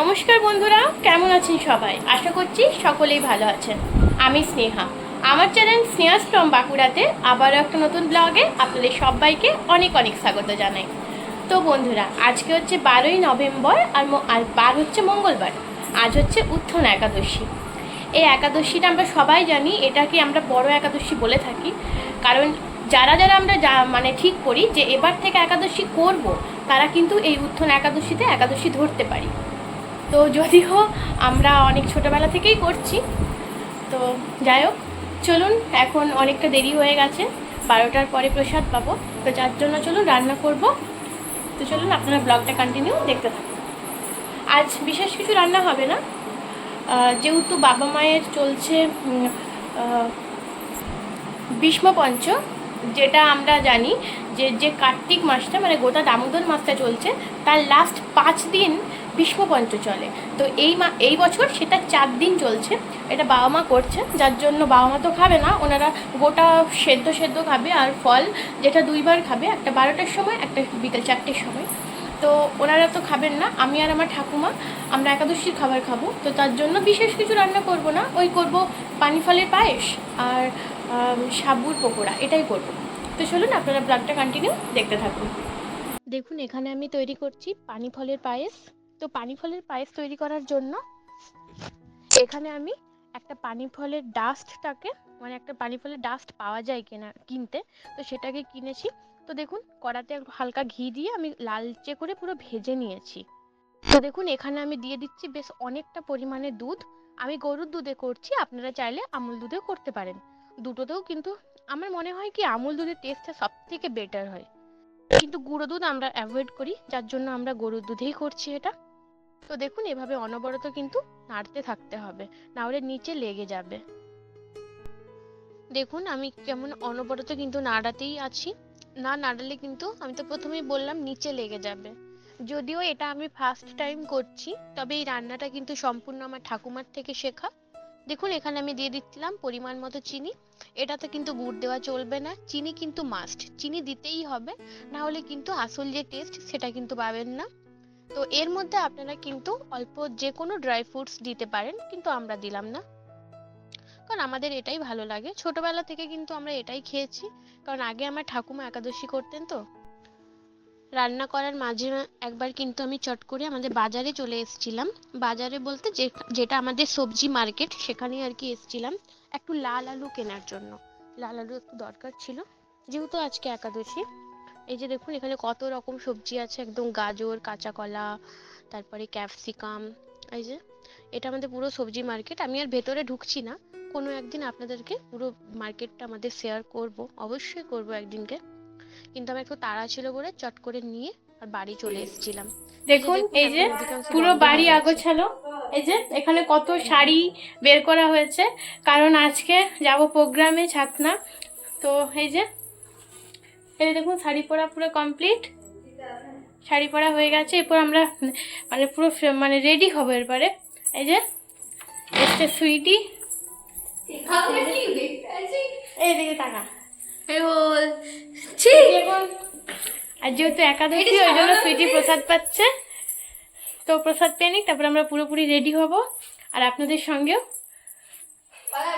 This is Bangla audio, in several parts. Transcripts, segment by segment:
নমস্কার বন্ধুরা, কেমন আছেন সবাই? আশা করছি সকলেই ভালো আছেন। আমি স্নেহা। আমার চ্যানেল স্নেহাস ফ্রম বাঁকুড়াতে আবারও একটা নতুন ব্লগে আপনাদের সবাইকে অনেক অনেক স্বাগত জানাই। তো বন্ধুরা, আজকে হচ্ছে বারোই নভেম্বর আর আর বার হচ্ছে মঙ্গলবার। আজ হচ্ছে উত্থন একাদশী। এই একাদশীটা আমরা সবাই জানি, এটাকে আমরা বড় একাদশী বলে থাকি। কারণ যারা যারা আমরা যা মানে ঠিক করি যে এবার থেকে একাদশী করব, তারা কিন্তু এই উত্থন একাদশীতে একাদশী ধরতে পারি। তো যদিও আমরা অনেক ছোটোবেলা থেকেই করছি তো যাই হোক চলুন এখন অনেকটা দেরি হয়ে গেছে বারোটার পরে প্রসাদ পাবো তো যার জন্য চলুন রান্না করব। তো চলুন আপনারা ব্লগটা কন্টিনিউ দেখতে থাকুন। আজ বিশেষ কিছু রান্না হবে না যেহেতু বাবা মায়ের চলছে আহ, যেটা আমরা জানি যে যে কার্তিক মাসটা মানে গোটা দামোদর মাসটা চলছে তার লাস্ট পাঁচ দিন ভীষ্মপঞ্চ চলে। তো এই মা এই বছর সেটা চার দিন চলছে। এটা বাবা মা করছে, যার জন্য বাবা মা তো খাবে না। ওনারা গোটা সেদ্ধ সেদ্ধ খাবে আর ফল যেটা দুইবার খাবে, একটা বারোটার সময়, একটা বিকেল চারটের সময়। তো ওনারা তো খাবেন না। আমি আর আমার ঠাকুমা, আমরা একাদশীর খাবার খাব। তো তার জন্য বিশেষ কিছু রান্না করব না। ওই করব পানি ফলের পায়েস আর সাবুর পকোড়া। এটাই করব। তো চলুন আপনারা ব্লগটা কন্টিনিউ দেখতে থাকুন। দেখুন, এখানে আমি তৈরি করছি পানি ফলের পায়েস। তো পানি ফলের পায়েস তৈরি করার জন্য এখানে আমি একটা পানি ফলের ডাস্টটাকে মানে একটা পানি ফলের ডাস্ট পাওয়া যায় কেনা, কিনতে, তো সেটাকে কিনেছি। তো দেখুন, কড়াতে হালকা ঘি দিয়ে আমি লালচে করে পুরো ভেজে নিয়েছি। তো দেখুন, এখানে আমি দিয়ে দিচ্ছি বেশ অনেকটা পরিমাণে দুধ। আমি গরুর দুধে করছি, আপনারা চাইলে আমুল দুধে করতে পারেন। দুটোতেও কিন্তু আমার মনে হয় কি, আমুল দুধের টেস্টটা সব থেকে বেটার হয়। কিন্তু গুঁড়ো দুধ আমরা অ্যাভয়েড করি, যার জন্য আমরা গরুর দুধেই করছি এটা। তো দেখুন, এভাবে অনবরত কিন্তু নাড়তে থাকতে হবে না হলে নিচে লেগে যাবে। দেখুন, আমি কেমন অনবরত কিন্তু নাড়াতেই আছি। না নাড়ালে কিন্তু আমি তো প্রথমেই বললাম নিচে লেগে যাবে। যদিও এটা আমি ফার্স্ট টাইম করছি, তবে এই রান্নাটা কিন্তু সম্পূর্ণ আমার ঠাকুমার থেকে শেখা। দেখুন, এখানে আমি দিয়ে দিচ্ছিলাম পরিমাণ মতো চিনি। এটাতে কিন্তু গুড় দেওয়া চলবে না। চিনি কিন্তু মাস্ট চিনি দিতেই হবে। না হলে কিন্তু আসল যে টেস্ট সেটা কিন্তু পাবেন না। তো এর মধ্যে আপনারা কিন্তু অল্প যে কোনো ড্রাই ফ্রুটস দিতে পারেন, কিন্তু আমরা দিলাম না। কারণ আমাদের এটাই ভালো লাগে। ছোটবেলা থেকে কিন্তু আমরা এটাই খেয়েছি। কারণ আগে আমার ঠাকুমা একাদশী করতেন তো। রান্না করার মাঝে একবার কিন্তু আমি চট করে আমাদের বাজারে চলে এসেছিলাম। বাজারে বলতে যে, যেটা আমাদের সবজি মার্কেট, সেখানে আর কি এসেছিলাম একটু লাল আলু কেনার জন্য। লাল আলু একটু দরকার ছিল। যেহেতু আজকে একাদশী এই যে দেখুন এখানে কত রকম সবজি আছে একদম গাজর কাঁচা কলা তারপরে ক্যাপসিকাম এই যে এটা আমাদের পুরো সবজি মার্কেট আমি আর ভেতরে ঢুকছি না কোনো একদিন আপনাদেরকে পুরো মার্কেটটা আমাদের শেয়ার করব অবশ্যই করব একদিনকে। কিন্তু আমার একটু তাড়া ছিল বলে চট করে নিয়ে আর বাড়ি চলে এসেছিলাম। দেখুন এই যে পুরো বাড়ি গেছে। আগোছালো। এই যে এখানে কত শাড়ি বের করা হয়েছে। কারণ আজকে যাব প্রোগ্রামে ছাতনা। তো এই যে এই দেখুন শাড়ি পরা পুরো কমপ্লিট শাড়ি পরা হয়ে গেছে। এরপর আমরা মানে পুরো মানে রেডি হব এরপরে। এই যে এসছে সুইটি। এই দিকে টাকা। আর যেহেতু একাদশী ওই জন্য সুইটি প্রসাদ পাচ্ছে। তো প্রসাদ পেয়ে নিক তারপর আমরা পুরোপুরি রেডি হব। আর আপনাদের সঙ্গেও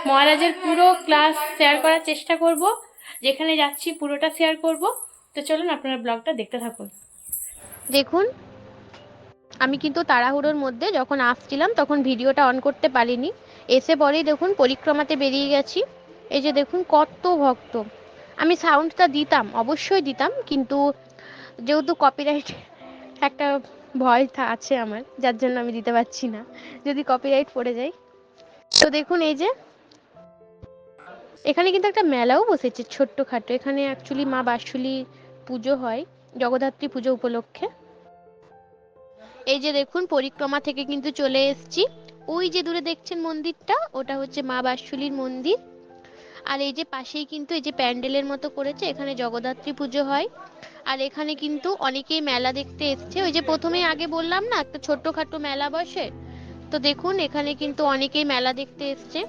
মহারাজের পুরো ক্লাস শেয়ার করার চেষ্টা করব। যেখানে যাচ্ছি পুরোটা শেয়ার করব। তো চলুন আপনারা ব্লগটা দেখতে থাকুন। দেখুন, আমি কিন্তু তাড়াহুড়োর মধ্যে যখন আসছিলাম তখন ভিডিওটা অন করতে পারিনি। এসে পরেই দেখুন, পরিক্রমাতে বেরিয়ে গেছি। এই যে দেখুন, কত ভক্ত। আমি সাউন্ডটা দিতাম, অবশ্যই দিতাম, কিন্তু যেহেতু কপিরাইট একটা ভয় আছে আমার, যার জন্য আমি দিতে পারছি না। যদি কপিরাইট পড়ে যায়। তো দেখুন, এই যে এখানে কিন্তু একটা মেলাও বসেছে, ছোট্টখাটো। এখানে অ্যাকচুয়ালি মা বাসুলি পুজো হয়, জগদ্ধাত্রী পুজো উপলক্ষে। এই যে দেখুন, পরিক্রমা থেকে কিন্তু চলে এসেছি। ওই যে দূরে দেখছেন মন্দিরটা, ওটা হচ্ছে মা বাসুলির মন্দির। আর এই যে পাশেই কিন্তু এই যে প্যান্ডেলের মতো করেছে, এখানে জগদ্ধাত্রী পুজো হয়। আর এখানে কিন্তু অনেকেই মেলা দেখতে এসছে। ওই যে প্রথমে আগে বললাম না, একটা ছোট্টখাটো মেলা বসে। তো দেখুন, এখানে কিন্তু অনেকেই মেলা দেখতে এসছে।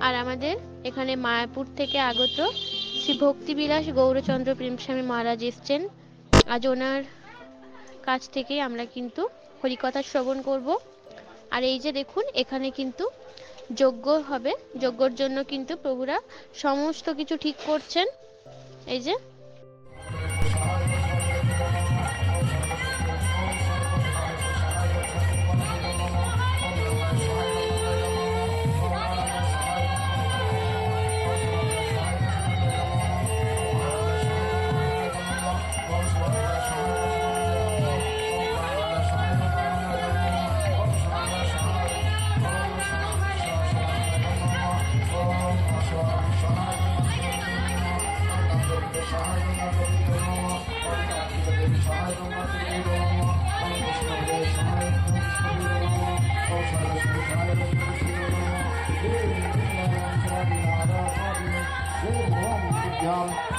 আর আমাদের এখানে মায়াপুর থেকে আগত শ্রী ভক্তিবিলাস গৌরচন্দ্র প্রেমস্বামী মহারাজ এসছেন। আজ ওনার কাছ থেকে আমরা কিন্তু হরিকথা শ্রবণ করব। আর এই যে দেখুন, এখানে কিন্তু যজ্ঞ হবে। যজ্ঞর জন্য কিন্তু প্রভুরা সমস্ত কিছু ঠিক করছেন। এই যে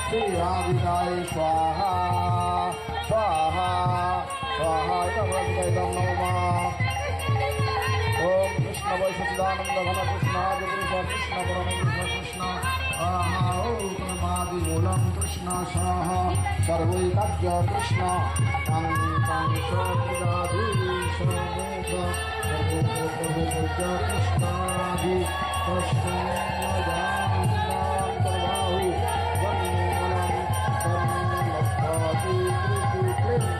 শ্রীয়া বিদায় স্বাহা স্বাহা স্বাহা এটা বিদায় দাম নমা ওম কৃষ্ণ বৈ সচিদানন্দ ঘন কৃষ্ণ আদি পুরুষ কৃষ্ণ পরম কৃষ্ণ কৃষ্ণ আহাদি মূলম কৃষ্ণ সহ সর্বৈ কার্য কৃষ্ণ তাং তাং সদাধীশ কৃষ্ণাদি কৃষ্ণ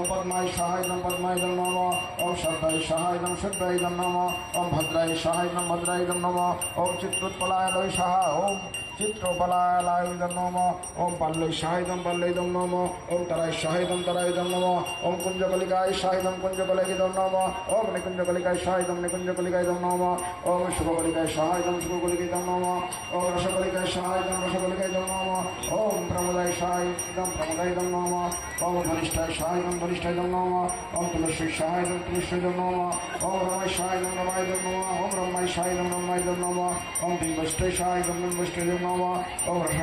नमः ॐ मंगलाय स्वाहा इदं मंगलाय नमः ॐ पद्माय स्वाहा इदं पद्माय नमः ॐ श्रद्धाय स्वाहा इदं श्रद्धाय नमः ॐ भद्राय स्वाहा इदं भद्राय नमः ॐ चित्रोत्पलाय स्वाहा ॐ চিত্রপলায় নম ওম পাল্লৈ শাহিদম পাল্লৈদম নম ওম তরায় শাহিদম তরাইদম নম ওম কুঞ্জকলিকায় শাহিদম কুঞ্জকলিকিদম নম ওম নিকুঞ্জকলিকায় শাহিদম নিকুঞ্জকলিকাইদম নম ওম শুভকলিকায় শাহিদম শুভকলিকিদম নম ওম রসকলিকায় শাহিদম রসকলিকাইদম নম ওম প্রমোদায় শাহিদম প্রমোদাইদম নম ওম ধনিষ্ঠায় শাহিদম ধনিষ্ঠাইদম নম ওম তুলসী শাহিদম তুলসীদম নম ওম রমায় শাহিদম রমাইদম নম ওম রমায় শাহিদম রমাইদম নম ওম বিম্বষ্টৈ শাহিদম বিম্বষ্টৈদম নম ওম রস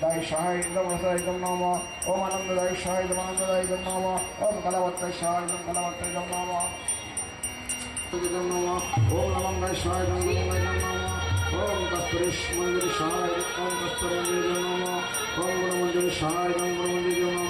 দায় শাহিদম রসাইদম নম ওম আনন্দদায় শাহিদম আনন্দদায়িদম নম ওম কলাবত্তায় শাহিদম কলাবত্তাইদম নম নম ওম নমঙ্গায় শাহিদম নমঙ্গাইদম নম ওম কস্তুরেশ মঞ্জুরি শাহিদ ওম কস্তুর মঞ্জুরি নম ওম গুরু মঞ্জুরি শাহিদম গুরু মঞ্জুরি নম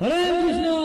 हरे कृष्णा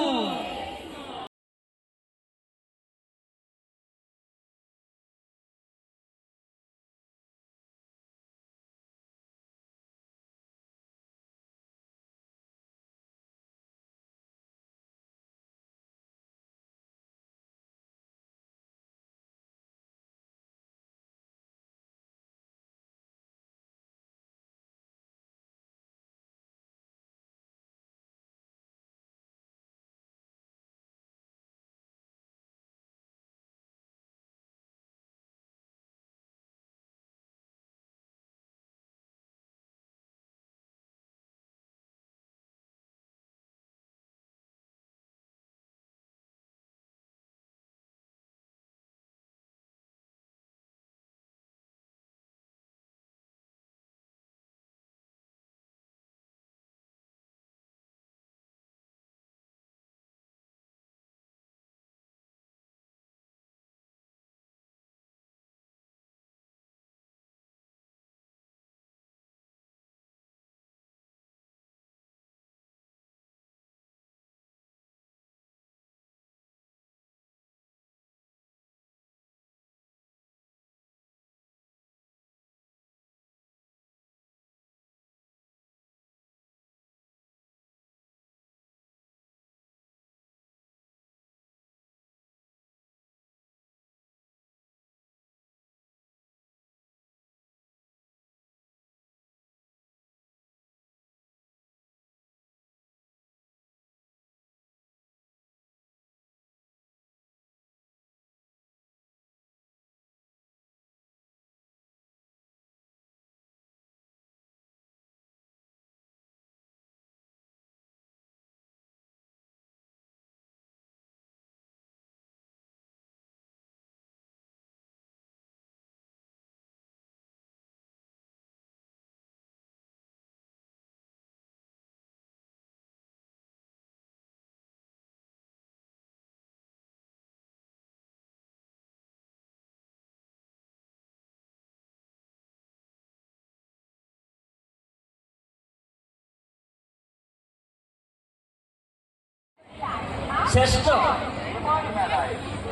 শ্রেষ্ঠ।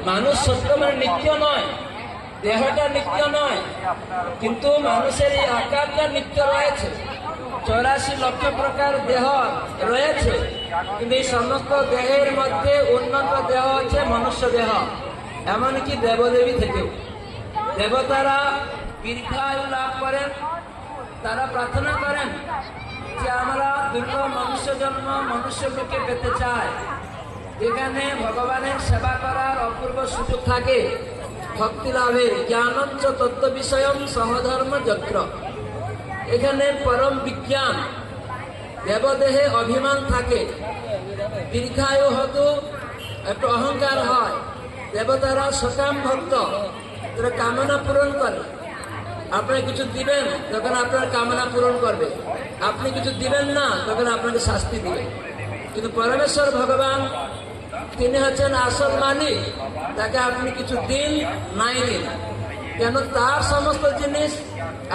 মানুষ সত্য মানে নিত্য নয়, দেহটা নিত্য নয়, কিন্তু মানুষের এই আকারটা নিত্য রয়েছে। চৌরাশি লক্ষ প্রকার দেহ রয়েছে, কিন্তু এই সমস্ত দেহের মধ্যে উন্নত দেহ হচ্ছে মনুষ্য দেহ, এমনকি দেবদেবী থেকেও। দেবতারা দীর্ঘায়ু লাভ করেন, তারা প্রার্থনা করেন যে আমরা দুর্লভ মনুষ্য জন্ম মনুষ্য লোকে পেতে চাই। এখানে ভগবানের সেবা করার অপূর্ব সুযোগ থাকে, ভক্তি লাভের জ্ঞানঞ্চ তত্ত্ব বিষয় সহধর্ম যত্র। এখানে পরম বিজ্ঞান, দেবদেহে অভিমান থাকে, দীর্ঘায়ু হতো, একটু অহংকার হয়, দেবতারা সকাম ভক্ত, তারা কামনা পূরণ করে। আপনি কিছু দিবেন, তখন আপনার কামনা পূরণ করবে। আপনি কিছু দিবেন না, তখন আপনাকে শাস্তি দিবে। কিন্তু পরমেশ্বর ভগবান তিনি হচ্ছেন আসল মালিক, তাকে আপনি কিছু দিন নাই দিন। কেন তার সমস্ত জিনিস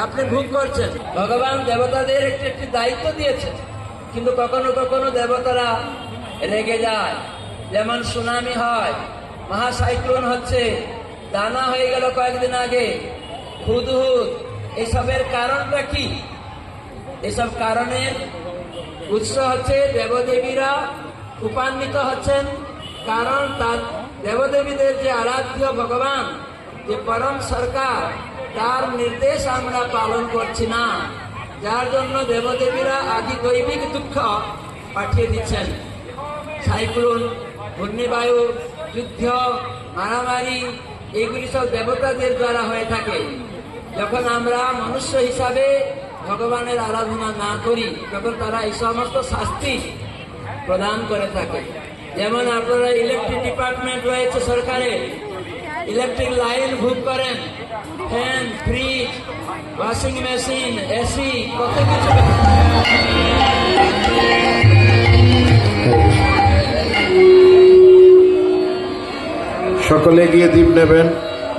আপনি ভোগ করছেন? ভগবান দেবতাদের একটি একটি দায়িত্ব দিয়েছে কিন্তু কখনো কখনো দেবতারা রেগে যায়। যেমন সুনামি হয়, মহাসাইক্লোন হচ্ছে, দানা হয়ে গেল কয়েকদিন আগে। হুদহুদ, এসবের কারণটা কি? এসব কারণের উৎস হচ্ছে দেবদেবীরা উপান্বিত হচ্ছেন কারণ তার দেবদেবীদের যে আরাধ্য ভগবান, যে পরম সরকার, তার নির্দেশ আমরা পালন করছি না। যার জন্য দেবদেবীরা আদি দৈবিক দুঃখ পাঠিয়ে দিচ্ছেন। সাইক্লোন, ঘূর্ণিবায়ু, যুদ্ধ, মারামারি এইগুলি সব দেবতাদের দ্বারা হয়ে থাকে। যখন আমরা মনুষ্য হিসাবে ভগবানের আরাধনা না করি, তখন তারা এই সমস্ত শাস্তি প্রদান করে থাকে। যেমন আপনারা ইলেকট্রিক ডিপার্টমেন্ট রয়েছে সরকারে। ইলেকট্রিক লাইন ভোগ করেন fan fridge washing machine AC কত কিছু সকলে গিয়ে দ্বীপ নেবেন,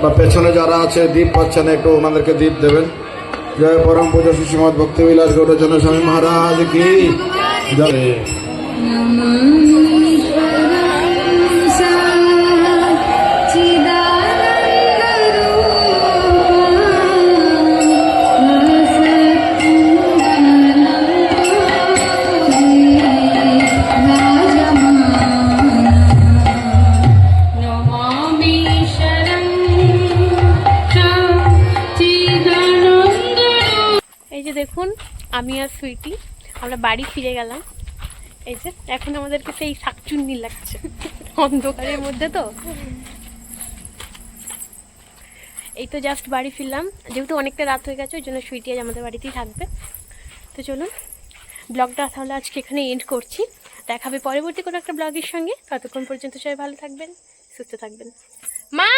বা পেছনে যারা আছে দ্বীপ পাচ্ছেন, একটু ওনাদেরকে দ্বীপ দেবেন। জয় পরম পূজা শ্রীমদ ভক্তি বিলাস গৌর স্বামী মহারাজ কি? জয়। শরং দেখুন আমি আর সুইটি আমরা বাড়ি ফিরে গেলাম। এই যে, এখন আমাদেরকে সেই শাকচুন্নি লাগছে। অন্ধকারের মধ্যে তো। এই তো জাস্ট বাড়ি ফিরলাম। যেহেতু অনেকটা রাত হয়ে গেছে, ওই জন্য সুইটি আজ আমাদের বাড়িতেই থাকবে। তো চলুন, ব্লগটা তাহলে আজকে এখানে এন্ড করছি। দেখাবে পরবর্তী কোনো একটা ব্লগের সঙ্গে। ততক্ষণ পর্যন্ত সবাই ভালো থাকবেন, সুস্থ থাকবেন। মা!